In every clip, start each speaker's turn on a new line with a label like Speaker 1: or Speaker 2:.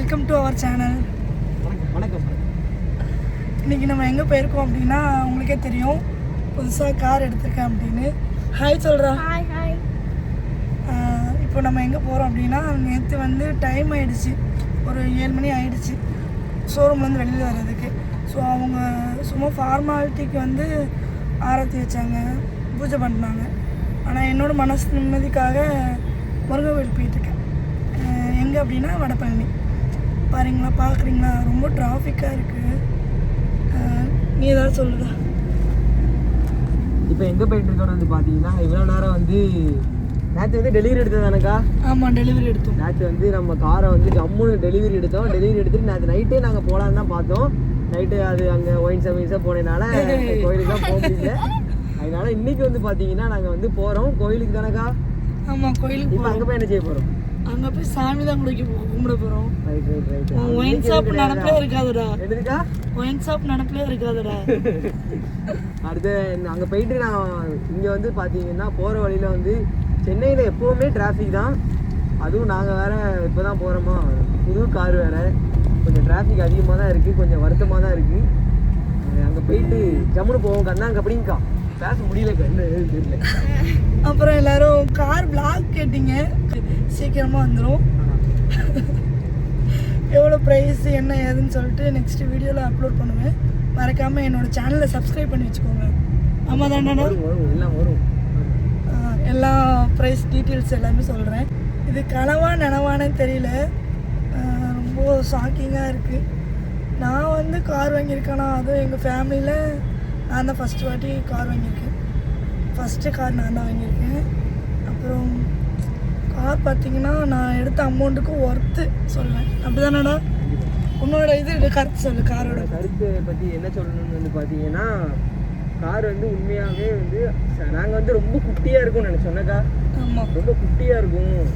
Speaker 1: Welcome to our channel
Speaker 2: வணக்கம்
Speaker 1: இன்னைக்கு நம்ம எங்கே போயிருக்கோம் அப்படின்னா உங்களுக்கே தெரியும். புதுசாக கார் எடுத்திருக்கேன் அப்படின்னு. ஹாய் சொல்கிறா
Speaker 3: ஹாய் ஹாய்
Speaker 1: இப்போ நம்ம எங்கே போகிறோம் அப்படின்னா நேற்று வந்து டைம் ஆயிடுச்சு. ஒரு ஏழு மணி ஆயிடுச்சு. ஷோரூம்லேருந்து வெளியில் வர்றதுக்கு. ஸோ அவங்க சும்மா ஃபார்மாலிட்டிக்கு வந்து ஆரத்தி வச்சாங்க. பூஜை பண்ணாங்க. ஆனால் என்னோட மனசு நிம்மதிக்காக முருகன் கோயில் போயிட்டுருக்கேன் எங்கே அப்படின்னா வடபழனி. பாருங்களா பார்க்குறீங்களா ரொம்ப டிராஃபிக்காக இருக்குது நீ ஏதாவது சொல்லுடா.
Speaker 2: இப்போ எங்கே போயிட்டு இருக்கோம்னு வந்து பார்த்தீங்கன்னா இவ்வளோ நேரம் வந்து நேற்று வந்து டெலிவரி எடுத்ததானக்கா
Speaker 1: ஆமாம் டெலிவரி எடுத்தோம்.
Speaker 2: நேற்று வந்து நம்ம காரை வந்து ஜம்முன்னு டெலிவரி எடுத்தோம். டெலிவரி எடுத்துட்டு நேற்று நைட்டே நாங்கள் போகலான்னு தான் பார்த்தோம். நைட்டு அது அங்கே ஒயின் சர்வீஸாக போனதுனால கோயிலுக்கு தான் போக முடியல. அதனால இன்னைக்கு வந்து பார்த்தீங்கன்னா நாங்கள் வந்து போகிறோம் கோயிலுக்கு தானக்கா?
Speaker 1: ஆமாம் கோயிலுக்கு
Speaker 2: இப்போ அங்கே போய் என்ன செய்ய போகிறோம்
Speaker 1: அங்கே போய் சாமி தான் குடிக்க கும்பிட
Speaker 2: ரைட்
Speaker 1: ஒயின் ஷாப் நடப்பிலே இருக்காதுடா.
Speaker 2: எடுத்துக்கா
Speaker 1: ஒயின் ஷாப் நடப்பிலே இருக்காதுடா.
Speaker 2: அடுத்து அங்கே போயிட்டு நான் இங்கே வந்து பார்த்தீங்கன்னா போகிற வழியில் வந்து சென்னையில் எப்போவுமே டிராஃபிக் தான். அதுவும் நாங்கள் வேற இப்போ தான் போகிறோமா புது கார் வேற. கொஞ்சம் டிராஃபிக் அதிகமாக தான் இருக்குது கொஞ்சம் வருத்தமாக தான் இருக்குது அங்கே போயிட்டு ஜம்முன்னு போவோம். கண்ணாங்க அப்படிங்கக்கா பேச முடியல ஏதுன்னு தெரியல
Speaker 1: அப்புறம் எல்லாரும் கார் பிளாக் கேட்டீங்க. சீக்கிரமாக வந்துடும் எவ்வளோ ப்ரைஸ் என்ன ஏதுன்னு சொல்லிட்டு நெக்ஸ்ட் வீடியோவில் அப்லோட் பண்ணுவேன். மறக்காமல் என்னோட சேனலை சப்ஸ்கிரைப் பண்ணி வச்சுக்கோங்க. ஆமாம் தானே
Speaker 2: வரும் வரும் எல்லாம் வரும்.
Speaker 1: எல்லா ப்ரைஸ் டீட்டெயில்ஸ் எல்லாமே சொல்கிறேன் இது கனவா நனவானே தெரியல. ரொம்ப ஷாக்கிங்காக இருக்குது நான் வந்து கார் வாங்கியிருக்கேனா அதுவும் எங்கள் ஃபேமிலியில் நான் தான் ஃபஸ்ட்டு வாட்டி கார் வாங்கியிருக்கேன். ஃபஸ்ட்டு கார் நான் தான் வாங்கியிருக்கேன். அப்புறம் கார் பார்த்தீங்கன்னா நான் எடுத்த அமௌண்ட்டுக்கு ஒர்த்து சொல்லுவேன் அப்படி தானடா உன்னோட இது கருத்து சொல்லு காரோட
Speaker 2: கருத்தை பற்றி என்ன சொல்லணும்னு வந்து பார்த்தீங்கன்னா கார் வந்து உண்மையாகவே வந்து நாங்கள் வந்து ரொம்ப குட்டியாக இருக்கும்னு நினச்சோன்னக்கா
Speaker 1: ஆமாம்
Speaker 2: ரொம்ப குட்டியாக இருக்கும்.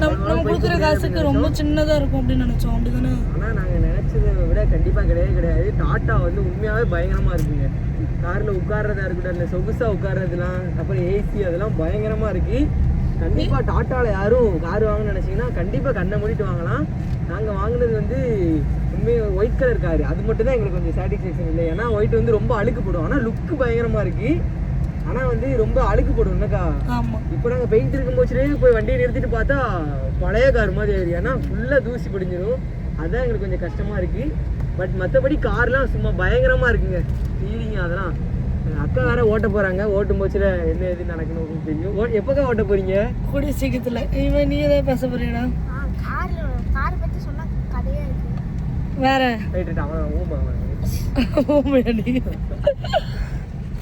Speaker 1: நம்ம நம்ம கொடுக்குற காசுக்கு ரொம்ப சின்னதாக இருக்கும் அப்படின்னு நினச்சோம். அப்படி தானே
Speaker 2: ஆனால் நாங்கள் நினச்சதை விட கண்டிப்பாக கிடையவே கிடையாது. டாட்டா வந்து உண்மையாகவே பயங்கரமாக இருக்குங்க. காரில் உட்கார்றதா இருக்கட்டும் இல்லை சொகுசாக உட்கார்றதுலாம் அப்புறம் ஏசி அதெல்லாம் பயங்கரமாக இருக்கு. கண்டிப்பாக டாட்டாவில் யாரும் கார் வாங்கணும்னு நினச்சிங்கன்னா கண்டிப்பாக கண்ணை மூடிட்டு வாங்கலாம். நாங்கள் வாங்கினது வந்து உண்மையாக ஒயிட் கலர் கார் அது மட்டும் தான் எங்களுக்கு கொஞ்சம் சாட்டிஸ்ஃபேக்ஷன் இல்லை. ஏன்னா ஒயிட் வந்து ரொம்ப அழுக்கு போடும் ஆனால் லுக்கு பயங்கரமாக இருக்கு. ஆனால் வந்து ரொம்ப அழுக்கு போடும் என்னக்கா? இப்போ நாங்கள் பெயிண்ட் இருக்கும் போச்சுலேயே போய் வண்டியை நிறுத்திட்டு பார்த்தா பழைய கார் மாதிரி ஆயிடுது ஏன்னா ஃபுல்லாக தூசி பிடிஞ்சிரும். அதான் எங்களுக்கு கொஞ்சம் கஷ்டமாக இருக்குது பட் மற்றபடி கார்லாம் சும்மா பயங்கரமாக இருக்குங்க. ஃபீலிங் அதெல்லாம். அக்கா வேற ஓட்ட போகிறாங்க ஓட்டும் போச்சுல என்ன எது நடக்கணும் தெரியும். ஓ எப்போக்கா ஓட்ட போகிறீங்க
Speaker 1: கூடிய சீக்கிரத்தில். இவன் நீ ஏதாவது பேச
Speaker 3: ஆ கார் கார் பற்றி சொன்னால் கதையே இருக்கு.
Speaker 1: வேற.
Speaker 2: ரைட் ரைட் அவன் ஊமா.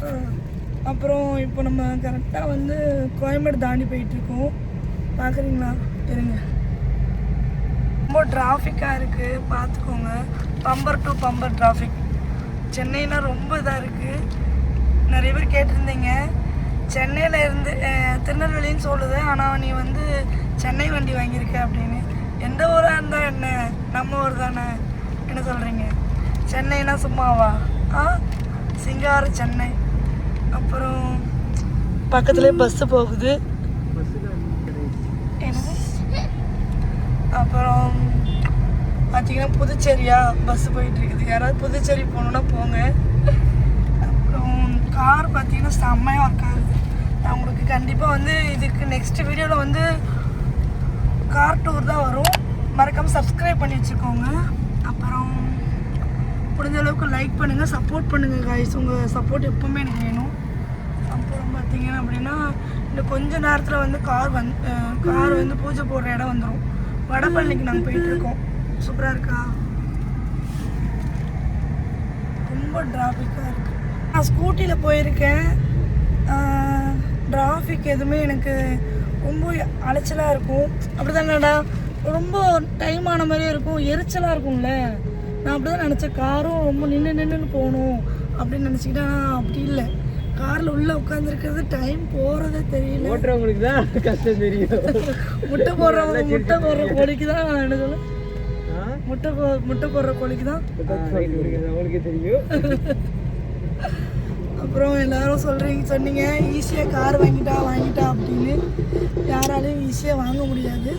Speaker 1: அப்புறம் இப்போ நம்ம கரெக்டாக வந்து கோயம்பேடு தாண்டி போயிட்டு இருக்கோம் பார்க்குறீங்களா? இருங்க. ரொம்ப டிராஃபிக்காக இருக்குது பார்த்துக்கோங்க. பம்பர் டு பம்பர் டிராஃபிக் சென்னைனா ரொம்ப இதாக இருக்குது நிறைய பேர் கேட்டிருந்தீங்க. சென்னையில் இருந்து திருநெல்வேலின்னு சொல்லுது. ஆனால் நீ வந்து சென்னை வண்டி வாங்கியிருக்க அப்படின்னு. எந்த ஊராக இருந்தால் என்ன? நம்ம ஊர் தானே. என்ன சொல்கிறீங்க சென்னைனா சும்மாவா? ஆ? சிங்கார சென்னை. அப்புறம் பக்கத்துலேயே பஸ்ஸு போகுது. அப்புறம் பார்த்தீங்கன்னா புதுச்சேரியா பஸ் போயிட்டு இருக்குது. யாராவது புதுச்சேரி போகணுன்னா போங்க. அப்புறம் கார் பார்த்தீங்கன்னா செம்மையாக ஒர்க் ஆகுது. நான் உங்களுக்கு கண்டிப்பாக வந்து இதுக்கு நெக்ஸ்ட் வீடியோவில் வந்து கார் டூர் தான் வரும். மறக்காமல் சப்ஸ்கிரைப் பண்ணி வச்சுக்கோங்க. அப்புறம் முடிஞ்ச அளவுக்கு லைக் பண்ணுங்கள் சப்போர்ட் பண்ணுங்கள் காய்ஸ் உங்கள் சப்போர்ட் எப்பவுமே எனக்கு வேணும். அப்புறம் பார்த்தீங்க அப்படின்னா இந்த கொஞ்ச நேரத்தில் வந்து கார் வந்து கார் வந்து பூஜை போடுற இடம் வந்துடும் வடபழனிக்கு நாங்கள் போயிட்டு இருக்கோம் சூப்பராக இருக்கா? ரொம்ப டிராஃபிக்காக இருக்கு. நான் ஸ்கூட்டியில் போயிருக்கேன். டிராஃபிக் எதுவுமே எனக்கு ரொம்ப அலைச்சலாக இருக்கும். அப்படி தானடா ரொம்ப டைம் ஆன மாதிரியே இருக்கும். எரிச்சலாக இருக்கும்ல. நான் அப்படி தான் நினச்சேன். காரும் ரொம்ப நின்று நின்றுன்னு போகணும் அப்படின்னு நினச்சிக்கிட்டா அப்படி இல்லை. காரில் உள்ளே உட்காந்துருக்கிறது டைம் போகிறதே தெரியல.
Speaker 2: ஓட்டுறவங்களுக்கு தான் கஷ்டம் தெரியும்.
Speaker 1: முட்டை போடுறவங்க முட்டை போடுற கோழிக்கு தான் சொல்ல?
Speaker 2: ஆ?
Speaker 1: முட்டை போ- முட்டை போடுற கோழிக்கு தான்.
Speaker 2: அவங்களுக்கே தெரியும்.
Speaker 1: அப்புறம் எல்லாரும் சொல்கிறீங்க சொன்னீங்க ஈஸியாக கார் வாங்கிட்டா வாங்கிட்டா அப்படின்னு. யாராலையும் ஈஸியாக வாங்க முடியாது.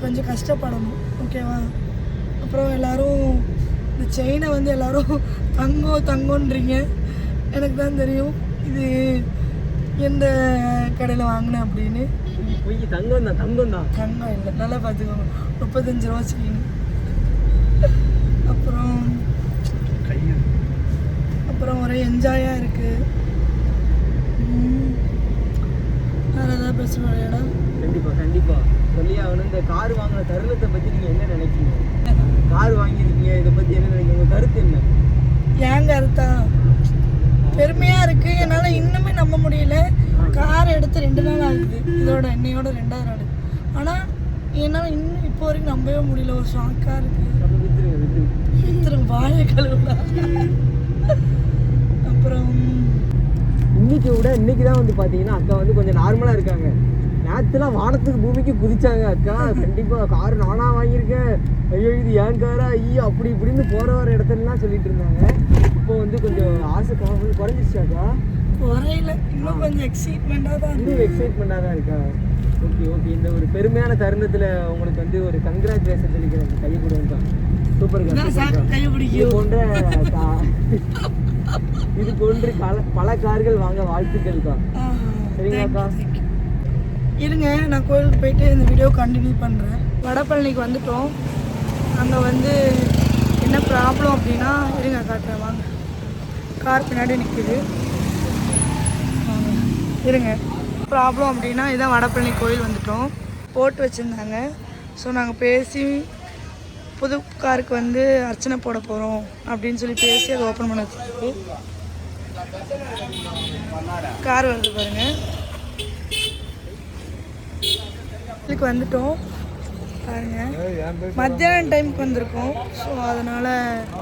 Speaker 1: கொஞ்சம் கஷ்டப்படணும் ஓகேவா அப்புறம் எல்லாரும் இந்த செயினை வந்து எல்லாரும் தங்கம் தங்கம்ன்றீங்க எனக்கு தான் தெரியும். இது எந்த கடையில் வாங்கினேன் அப்படின்னு.
Speaker 2: போய் தங்கம் தான் தங்கம் தான்.
Speaker 1: தங்கம் இல்லை நல்லா பார்த்துக்கோங்க. முப்பத்தஞ்சு ரூபா செயின் அப்புறம் அப்புறம் ஒரே என்ஜாயாக இருக்குது வேறு ஏதாவது பேசுவாடா
Speaker 2: கண்டிப்பா கண்டிப்பா. சொல்லி ஆகணும் இந்த கார் வாங்கின தருணத்தை பத்தி நீங்க என்ன நினைக்கிறீங்க? கார் வாங்கியிருக்கீங்க இதை பத்தி என்ன நினைக்கிறீங்க? உங்க கருத்து என்ன?
Speaker 1: ஏன் கருத்தா? பெருமையாக இருக்குது என்னால் இன்னுமே நம்ப முடியல. கார் எடுத்து ரெண்டு நாள் ஆகுது. இதோட என்னையோட ரெண்டாவது நாள். ஆனால் என்னால் இன்னும் இப்போ வரைக்கும் நம்பவே முடியல. ஒரு ஷாக்காக இருக்குது
Speaker 2: நம்ம
Speaker 1: வாழை கழுவுடா. அப்புறம்
Speaker 2: இன்னைக்கு விட இன்னைக்கு தான் வந்து பாத்தீங்கன்னா அக்கா வந்து கொஞ்சம் நார்மலா இருக்காங்க. நேற்றுலாம் வானத்துக்கு பூமிக்கு குதிச்சாங்க அக்கா. கண்டிப்பா கார் நானா வாங்கியிருக்கேன். ஐயோ இது ஏன் காரா? ஐயோ அப்படி இப்படின்னு போற வர இடத்துலலாம் சொல்லிட்டு இருந்தாங்க. இப்போ வந்து கொஞ்சம் ஆசை கொஞ்சம் குறைஞ்சிருச்சாக்கா
Speaker 1: குறையில. இன்னும் கொஞ்சம் எக்ஸைட்மெண்ட்டாக தான்
Speaker 2: இன்னும் எக்ஸைட்மெண்ட்டாக தான் இருக்கா? Okay okay. இந்த ஒரு பெருமையான தருணத்துல உங்களுக்கு வந்து ஒரு கங்க்ராச்சுலேஷன் சொல்லிக்கிறேன். கையை கொடுங்க சூப்பர் இது
Speaker 1: பிடிக்கும்
Speaker 2: போன்ற கா- இது போன்று பல பல கார்கள் வாங்க வாழ்த்துக்கள்க்கா சரிங்களாக்கா?
Speaker 1: இருங்க நான் கோயிலுக்கு போயிட்டு இந்த வீடியோ கண்டினியூ பண்ணுறேன் வடபழனிக்கு வந்துட்டோம். அங்கே வந்து என்ன ப்ராப்ளம் அப்படின்னா இருங்க காட்டுறேன் வாங்க. கார் பின்னாடி நிற்குது இருங்க. ப்ராப்ளம் அப்படின்னா இதான் வடபழனி கோயில் வந்துட்டோம். போட்டு வச்சுருந்தாங்க. ஸோ நாங்கள் பேசி புது காருக்கு வந்து அர்ச்சனை போட போகிறோம் அப்படின்னு சொல்லி பேசி அதை ஓப்பன் பண்ண வச்சிருக்கு கார் வருது பாருங்கள் ஹாஸ்டலுக்கு வந்துட்டோம். பாருங்க. மத்தியானம் டைமுக்கு வந்திருக்கோம். ஸோ அதனால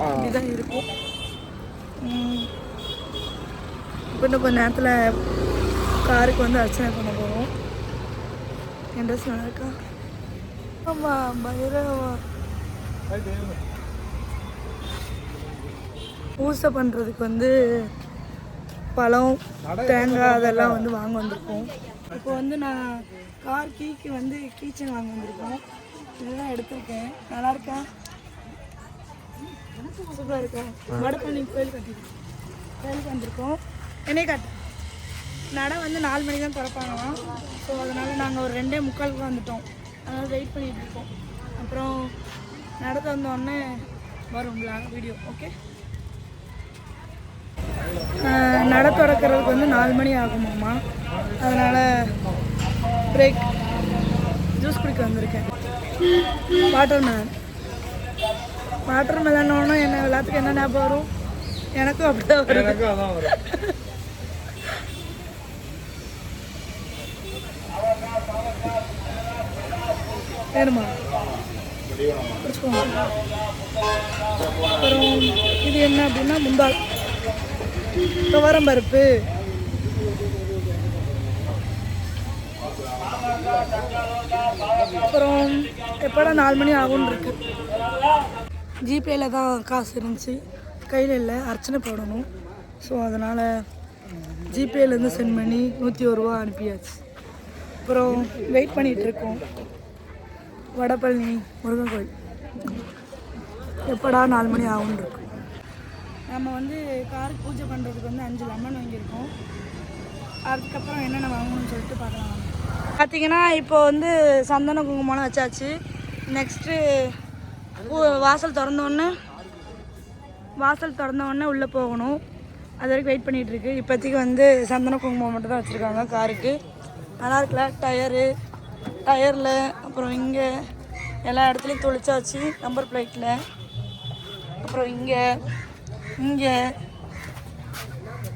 Speaker 1: இப்படிதான் இருக்கும். உம், இன்னும் கொஞ்ச நேரத்தில் காருக்கு வந்து அர்ச்சனை பண்ண போகிறோம் என் ட்ரெஸ் நல்லா இருக்கா? ஆமாம் பைரவா. பூசை பண்ணுறதுக்கு வந்து பழம் தேங்காய் அதெல்லாம் வந்து வாங்க வந்திருக்கோம். இப்போ வந்து நான் கார் கீக்கு வந்து கீச்சன் வாங்க வந்திருக்கோம். இதெல்லாம் எடுத்திருக்கேன். நல்லா இருக்கா? சூப்பராக இருக்கா? வடபழனி கோயில் கட்டிருக்கோம் கோயிலுக்கு வந்திருக்கோம். என்னை காட்டு. நடை வந்து நாலு மணி தான் திறப்பாங்களாம். ஸோ அதனால் நாங்கள் ஒரு ரெண்டே முக்காலுக்கு வந்துட்டோம். அதனால் வெயிட் பண்ணிகிட்டு இருக்கோம். அப்புறம் நட திறந்தோடனே வரும்ல வீடியோ ஓகே நட திறக்கிறதுக்கு வந்து நாலு மணி ஆகுமாம்மா. அதனால் பிரேக் ஜூஸ் குடிக்க வந்திருக்கேன். வாட்டர் மெலன் வாட்டர் மெலன்னோன்னா என்ன எல்லாத்துக்கும் என்ன ஞாபகம் வரும்? எனக்கும் அப்படிதான் வருது வேணுமா? குடிச்சுக்கோங்க. அப்புறம் இது என்ன அப்படின்னா முந்தாள். துவரம் பருப்பு. அப்புறம் எப்படா நாலு மணி ஆகும்னு இருக்கு. ஜிபேல தான் காசு இருந்துச்சு. கையில் இல்லை அர்ச்சனை போடணும் ஸோ அதனால் ஜிபேலேருந்து சென்ட் பண்ணி நூற்றி ஒரு ரூபா அனுப்பியாச்சு. அப்புறம் வெயிட் பண்ணிகிட்ருக்கோம் வடபழனி முருகன் கோயில். எப்படா நாலு மணி ஆகும்னு இருக்கும் நம்ம வந்து காருக்கு பூஜை பண்ணுறதுக்கு வந்து அஞ்சு லெமன் வாங்கியிருக்கோம். அதுக்கப்புறம் என்னென்ன வாங்கணும்னு சொல்லிட்டு பார்க்கலாம். பார்த்தீங்கன்னா இப்போ வந்து சந்தன குங்குமம்லாம் வச்சாச்சு. நெக்ஸ்ட்டு பூ வாசல் திறந்தோடனே வாசல் திறந்தோடனே உள்ளே போகணும். அது வரைக்கும் வெயிட் பண்ணிகிட்டு இருக்கு. இப்போதைக்கு வந்து சந்தன குங்குமம் மட்டும் தான் வச்சுருக்காங்க காருக்கு. நல்லா இருக்குல்ல? டயரு டயரில் அப்புறம் இங்கே எல்லா இடத்துலையும் தொளிச்சாச்சு நம்பர் பிளேட்டில் அப்புறம் இங்கே இங்கே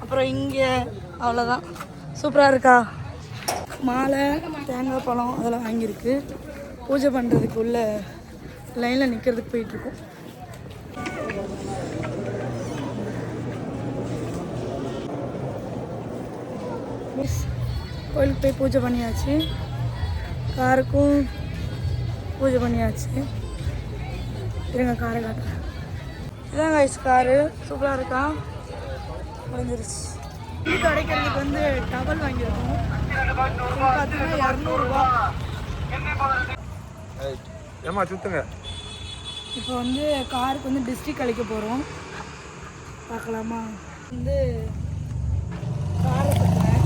Speaker 1: அப்புறம் இங்கே. அவ்வளோதான் சூப்பராக இருக்கா? மாலை தேங்காய் பழம் அதெல்லாம் வாங்கியிருக்கு. பூஜை பண்ணுறதுக்கு உள்ள லைனில் நிற்கிறதுக்கு போயிட்டுருக்கோம். மிஸ் கோயிலுக்கு போய் பூஜை பண்ணியாச்சு. காருக்கும் பூஜை பண்ணியாச்சு. இருங்க காரை காட்டுறேன். இதான் காய்ஸ் காரு. சூப்பராக இருக்கா? முடிஞ்சிருச்சு. டீ கிடைக்கிறதுக்கு வந்து டவல் வாங்கியிருக்கோம். பார்த்தீங்கன்னா இரநூறுபா
Speaker 2: ஏமா சுத்துங்க.
Speaker 1: இப்போ வந்து காருக்கு வந்து டிஸ்ட்ரிக் அழிக்க போகிறோம் பார்க்கலாமா? வந்து காரை சுற்றுறேன்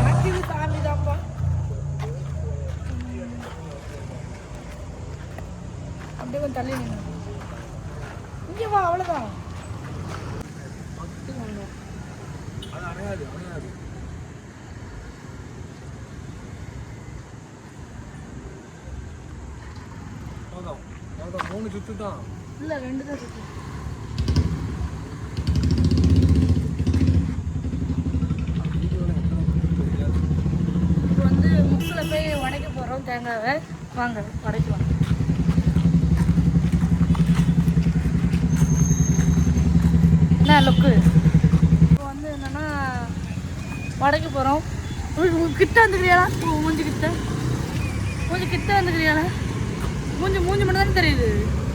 Speaker 1: எனக்கு இது சாமி தான்ப்பா உம். அப்படியே கொஞ்சம் தள்ளி நின்று இங்கே வா அவ்வளோதான்
Speaker 2: அது அணையாது அணையாது போதும் போதும் மூணு சுத்து தான்
Speaker 1: இல்லை ரெண்டு தான் சுற்று இப்போ வந்து முக்கில் போய் உடைக்க போகிறோம் தேங்காவை வாங்க. உடைக்கலாம் என்ன லுக்கு இப்போ வந்து என்னன்னா உடைக்க போகிறோம் கிட்ட வந்துக்கிறியாளா மூஞ்சி கிட்ட மூஞ்சி கிட்ட வந்துக்கிறியாளா மூஞ்சி மூஞ்சி மட்டும் தானே தெரியுது?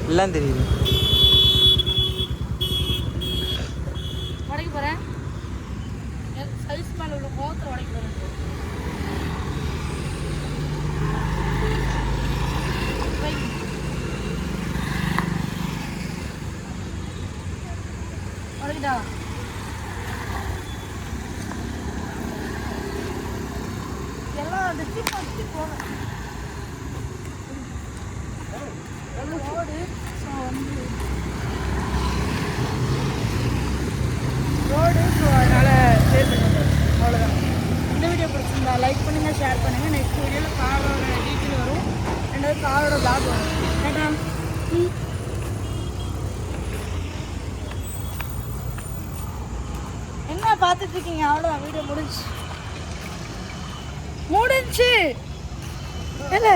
Speaker 2: எல்லாம் தெரியுது.
Speaker 1: உடைக்க போகிறேன் சைஸ் மேலே உள்ள கோத்தை உடைக்க போகிறேன் உடைக்கிட்டா எல்லாம் டிஸ்ட்ரிக் வச்சு போகிறேன் ரோடு ஸோ வந்து ரோடு ஸோ அதனால் ஷேர் பண்ணுங்கள் அவ்வளோதான் இந்த இந்த லைக் பண்ணுங்கள் ஷேர் பண்ணுங்கள் நெக்ஸ்ட் வீடியோவில் காரோட டீட்டெயில் வரும். ரெண்டாவது காரோட பிளாக் வரும். ஏன்னா என்ன பார்த்துட்டு இருக்கீங்க? அவ்வளோதான் வீடியோ முடிஞ்சு. முடிஞ்சு. இல்லை.